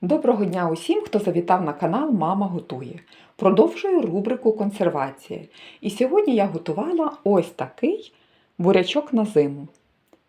Доброго дня усім, хто завітав на канал Мама готує. Продовжую рубрику консервація. І сьогодні я готувала ось такий бурячок на зиму.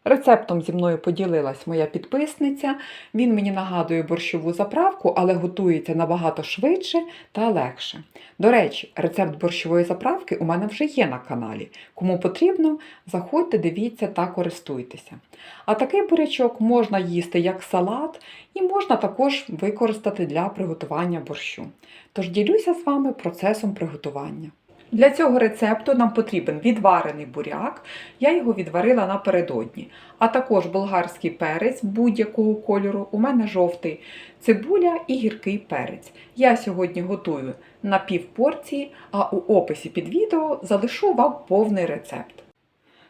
Рецептом зі мною поділилась моя підписниця. Він мені нагадує борщову заправку, але готується набагато швидше та легше. До речі, рецепт борщової заправки у мене вже є на каналі. Кому потрібно, заходьте, дивіться та користуйтеся. А такий бурячок можна їсти як салат і можна також використати для приготування борщу. Тож ділюся з вами процесом приготування. Для цього рецепту нам потрібен відварений буряк, я його відварила напередодні, а також болгарський перець будь-якого кольору, у мене жовтий, цибуля і гіркий перець. Я сьогодні готую на пів порції, а у описі під відео залишу вам повний рецепт.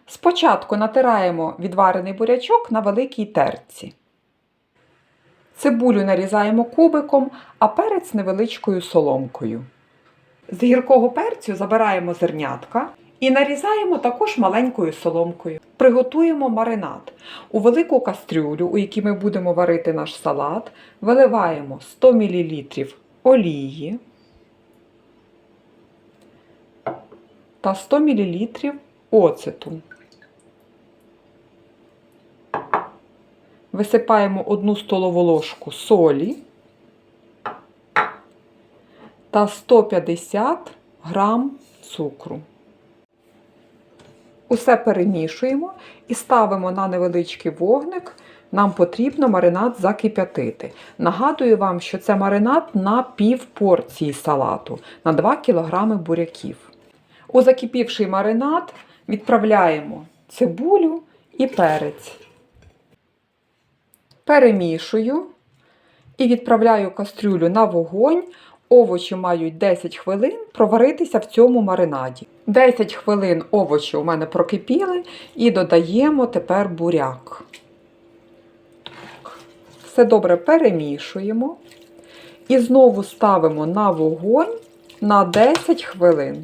Спочатку натираємо відварений бурячок на великій терці. Цибулю нарізаємо кубиком, а перець невеличкою соломкою. З гіркого перцю забираємо зернятка і нарізаємо також маленькою соломкою. Приготуємо маринад. У велику кастрюлю, у якій ми будемо варити наш салат, виливаємо 100 мл олії та 100 мл оцету. Висипаємо 1 столову ложку солі та 150 грам цукру. Усе перемішуємо і ставимо на невеличкий вогник. Нам потрібно маринад закип'ятити. Нагадую вам, що це маринад на пів порції салату, на 2 кг буряків. У закипівший маринад відправляємо цибулю і перець. Перемішую і відправляю кастрюлю на вогонь. Овочі мають 10 хвилин проваритися в цьому маринаді. 10 хвилин овочі у мене прокипіли і додаємо тепер буряк. Все добре перемішуємо. І знову ставимо на вогонь на 10 хвилин.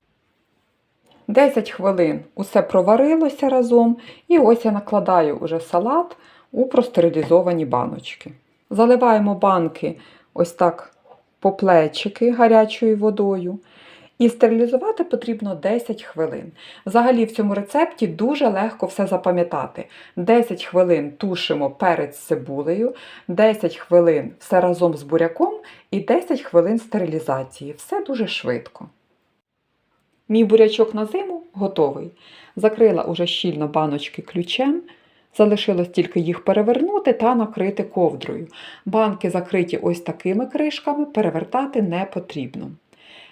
10 хвилин усе проварилося разом. І ось я накладаю уже салат у простерилізовані баночки. Заливаємо банки ось так по плечики гарячою водою. І стерилізувати потрібно 10 хвилин. Взагалі в цьому рецепті дуже легко все запам'ятати. 10 хвилин тушимо перець з цибулею, 10 хвилин все разом з буряком і 10 хвилин стерилізації. Все дуже швидко. Мій бурячок на зиму готовий. Закрила уже щільно баночки ключем. Залишилось тільки їх перевернути та накрити ковдрою. Банки закриті ось такими кришками, перевертати не потрібно.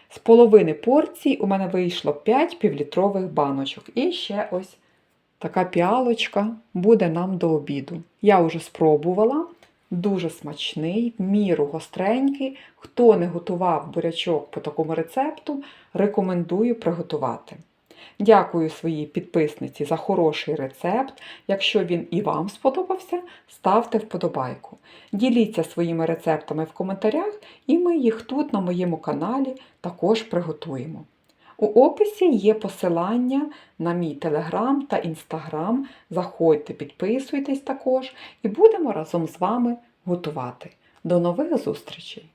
З половини порції у мене вийшло 5 півлітрових баночок. І ще ось така піалочка буде нам до обіду. Я вже спробувала. Дуже смачний, в міру гостренький. Хто не готував бурячок по такому рецепту, рекомендую приготувати. Дякую своїй підписниці за хороший рецепт. Якщо він і вам сподобався, ставте вподобайку. Діліться своїми рецептами в коментарях, і ми їх тут на моєму каналі також приготуємо. У описі є посилання на мій телеграм та інстаграм. Заходьте, підписуйтесь також і будемо разом з вами готувати. До нових зустрічей!